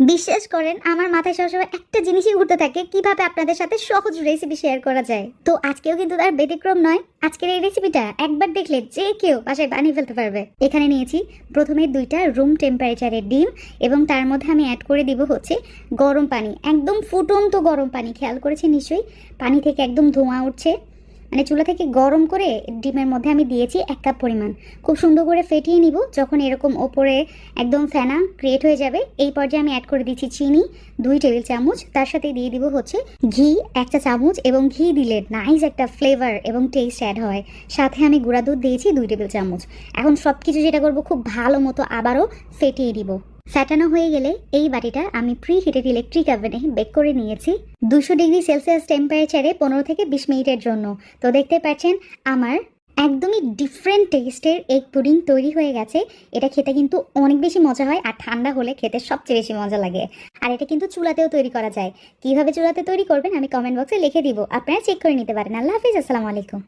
বিশ্বাস করেন, আমার মাথায় সবসময় একটা জিনিসই ঘুরতে থাকে, কীভাবে আপনাদের সাথে সহজ রেসিপি শেয়ার করা যায়। তো আজকেও কিন্তু তার ব্যতিক্রম নয়, আজকের এই রেসিপিটা একবার দেখলে যে কেউ বাসায় বানিয়ে ফেলতে পারবে। এখানে নিয়েছি প্রথমে দুইটা রুম টেম্পারেচারের ডিম এবং তার মধ্যে আমি অ্যাড করে দিব হচ্ছে গরম পানি। একদম ফুটন্ত গরম পানি, খেয়াল করেছি নিশ্চয়ই? পানি থেকে একদম ধোঁয়া উঠছে। মানে চুলা থেকে গরম করে ডিমের মধ্যে আমি দিয়েছি এক কাপ পরিমাণ। খুব সুন্দর করে ফেটিয়ে নিব, যখন এরকম ওপরে একদম ফেনা ক্রিয়েট হয়ে যাবে, এই পর্যায়ে আমি অ্যাড করে দিচ্ছি চিনি, দুই টেবিল চামচ, তার সাথে দিয়ে দিব হচ্ছে ঘি একটা চামচ এবং ঘি দিলে নাইস একটা ফ্লেভার এবং টেস্ট অ্যাড হয়। সাথে আমি গুঁড়া দুধ দিয়েছি, দুই টেবিল চামচ। এখন সব কিছু যেটা করব, খুব ভালো মতো আবারও ফেটিয়ে দিব ফ্যাটানো হয়ে গেলে এই বাটিটা আমি প্রি হিটেড ইলেকট্রিক ওভেনে বেক করে নিয়েছি। দুশো ডিগ্রি সেলসিয়াস টেম্পারেচারে পনেরো থেকে বিশ মিনিটের জন্য। তো দেখতে পাচ্ছেন, আমার একদমই ডিফারেন্ট টেস্টের এগ পুডিং তৈরি হয়ে গেছে। এটা খেতে কিন্তু অনেক বেশি মজা হয় আর ঠান্ডা হলে খেতে সবচেয়ে বেশি মজা লাগে। আর এটা কিন্তু চুলাতেও তৈরি করা যায়। কীভাবে চুলাতে তৈরি করবেন আমি কমেন্ট বক্সে লিখে দিব। আপনারা চেক করে নিতে পারেন। আল্লাহ হাফিজ, আসসালামু আলাইকুম।